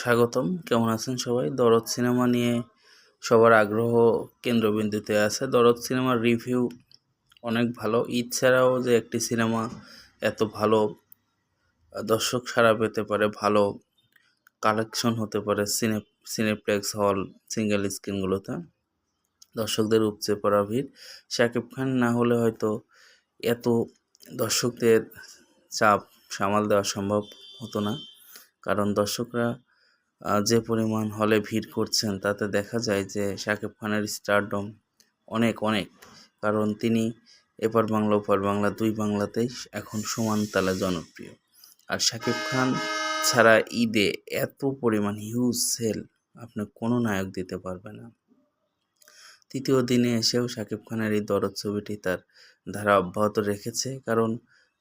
স্বাগতম। কেমন আছেন সবাই? দরদ সিনেমা নিয়ে সবার আগ্রহ কেন্দ্রবিন্দুতে আছে। দরদ সিনেমার রিভিউ অনেক ভালো। ঈদ ছাড়াও যে একটি সিনেমা এত ভালো, দর্শক সাড়া পেতে পারে, ভালো কালেকশন হতে পারে সিনে সিনেপ্লেক্স হল, সিঙ্গেল স্ক্রিনগুলোতে। দর্শকদের উপচে পড়া ভিড়। শাকিব খান না হলে হয়তো এত দর্শকদের চাপ সামাল দেওয়া সম্ভব হতো না। কারণ দর্শকরা যে পরিমাণ হলে ভিড় করছেন, তাতে দেখা যায় যে শাকিব খানের স্টারডম অনেক অনেক। কারণ তিনি এপার বাংলা, ওপার বাংলা, দুই বাংলাতেই এখন সমান তালে জনপ্রিয়। আর শাকিব খান ছাড়া ঈদে এত পরিমাণ হিউজ সেল আপনি কোনো নায়ক দিতে পারবে না। তৃতীয় দিনে এসেও শাকিব খানের এই দরদ ছবিটি তার ধারা অব্যাহত রেখেছে। কারণ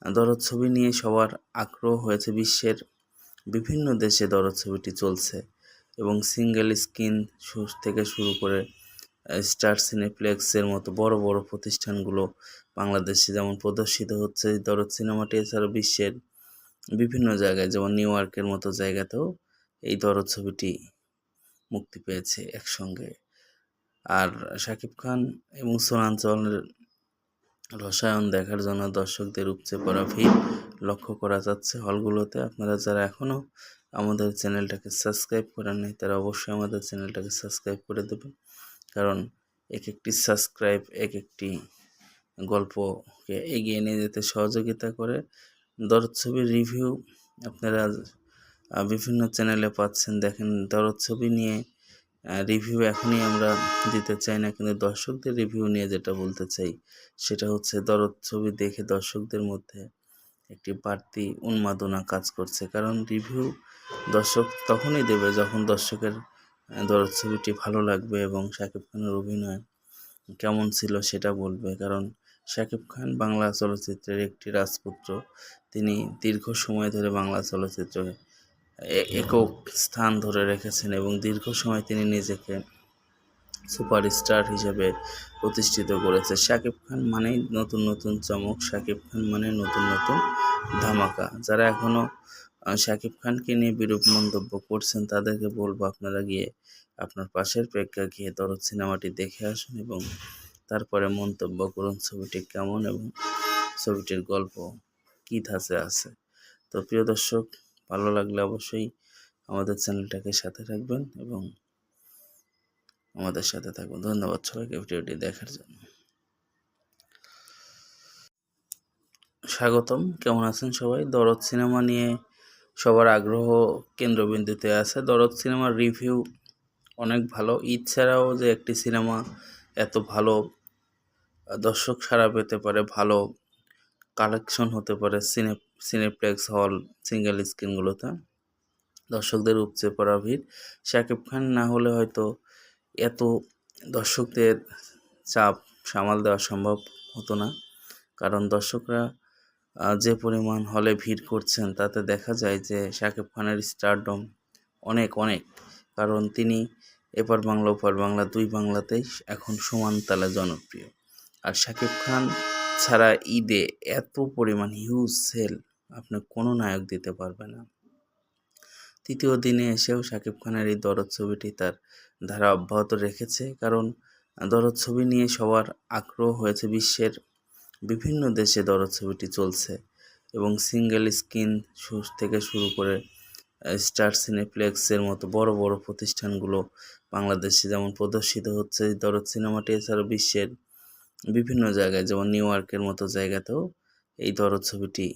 দরদ ছবি নিয়ে সবার আগ্রহ হয়েছে বিশ্বের বিভিন্ন দেশে দরদ ছবিটি চলছে এবং সিঙ্গেল স্ক্রিন থেকে শুরু করে স্টার সিনেপ্লেক্সের মতো বড় বড় প্রতিষ্ঠানগুলো বাংলাদেশে যেমন প্রদর্শিত হচ্ছে, দরদ সিনেমাটি এছাড়া বিশ্বের বিভিন্ন জায়গায়, যেমন নিউ ইয়র্কের মতো জায়গাতেও এই দরদ ছবিটি মুক্তি পেয়েছে একসঙ্গে। আর শাকিব খান এবং সোনাঞ্চলের রসায়ন দেখার জন্য দর্শকদের উপচে পড়া ভিড় লক্ষ্য করা যাচ্ছে হলগুলোতে। আপনারা যারা এখনও আমাদের চ্যানেলটাকে সাবস্ক্রাইব করেন নাই, তারা অবশ্যই আমাদের চ্যানেলটাকে সাবস্ক্রাইব করে দেবেন। কারণ এক একটি সাবস্ক্রাইব এক একটি গল্পকে এগিয়ে নিয়ে যেতে সহযোগিতা করে। দরদ ছবির রিভিউ আপনারা বিভিন্ন চ্যানেলে পাচ্ছেন। দেখেন দরদ ছবি নিয়ে রিভিউ এখনই আমরা দিতে চাই না, কিন্তু দর্শকদের রিভিউ নিয়ে যেটা বলতে চাই, সেটা হচ্ছে দরদ ছবি দেখে দর্শকদের মধ্যে একটি বাড়তি উন্মাদনা কাজ করছে। কারণ রিভিউ দর্শক তখনই দেবে যখন দর্শকের দরদ ছবিটি ভালো লাগবে এবং শাকিব খানের অভিনয় কেমন ছিল সেটা বলবে। কারণ শাকিব খান বাংলা চলচ্চিত্রের একটি রাজপুত্র, তিনি দীর্ঘ সময় ধরে বাংলা চলচ্চিত্রে একক স্থান ধরে রেখেছেন এবং দীর্ঘ সময় তিনি নিজেকে সুপারস্টার হিসেবে প্রতিষ্ঠিত করেছে শাকিব খান মানেই নতুন নতুন চমক, শাকিব খান মানে নতুন নতুন ধামাকা। যারা এখনও শাকিব খানকে নিয়ে বিরূপ মন্তব্য করছেন, তাদেরকে বলব আপনারা গিয়ে আপনার পাশের প্রেক্ষা গিয়ে দরদ সিনেমাটি দেখে আসুন এবং তারপরে মন্তব্য করুন ছবিটি কেমন এবং ছবিটির গল্প কী ধাঁচে আছে। তো প্রিয় দর্শক ভালো লাগলে অবশ্যই আমাদের চ্যানেলটাকে সাথে রাখবেন এবং আমাদের সাথে থাকবেন ধন্যবাদ সবাইকে ভিডিওটি দেখার জন্য। স্বাগতম। কেমন আছেন সবাই? দরদ সিনেমা নিয়ে সবার আগ্রহ কেন্দ্রবিন্দুতে আছে। দরদ সিনেমার রিভিউ অনেক ভালো। ঈদ ছাড়াও যে একটি সিনেমা এত ভালো, দর্শক সাড়া পেতে পারে, ভালো কালেকশন হতে পারে, সিনে সিনেপ্লেক্স হল সিঙ্গেল স্ক্রিনগুলোতে দর্শকদের উপচে পড়া ভিড়। শাকিব খান না হলে হয়তো এত দর্শকদের চাপ সামাল দেওয়া সম্ভব হতো না। কারণ দর্শকরা যে পরিমাণ হলে ভিড় করছেন, তাতে দেখা যায় যে শাকিব খানের স্টারডম অনেক অনেক। কারণ তিনি এপার বাংলা, ওপার বাংলা, দুই বাংলাতেই এখন সমান তালে জনপ্রিয়। আর শাকিব খান ছাড়া ঈদে এত পরিমাণ হিউজ সেল আপনি কোনো নায়ক দিতে পারবে না। তৃতীয় দিনে এসেও শাকিব খানের এই দরদ ছবিটি তার ধারা অব্যাহত রেখেছে কারণ দরদ ছবি নিয়ে সবার আগ্রহ হয়েছে বিশ্বের বিভিন্ন দেশে দরদ ছবিটি চলছে এবং সিঙ্গেল স্ক্রিন থেকে শুরু করে স্টার সিনেপ্লেক্সের মতো বড় বড় প্রতিষ্ঠানগুলো বাংলাদেশে যেমন প্রদর্শিত হচ্ছে, দরদ সিনেমাটি এছাড়াও বিশ্বের বিভিন্ন জায়গায়, যেমন নিউ ইয়র্কের মতো জায়গাতেও এই দরদ ছবিটি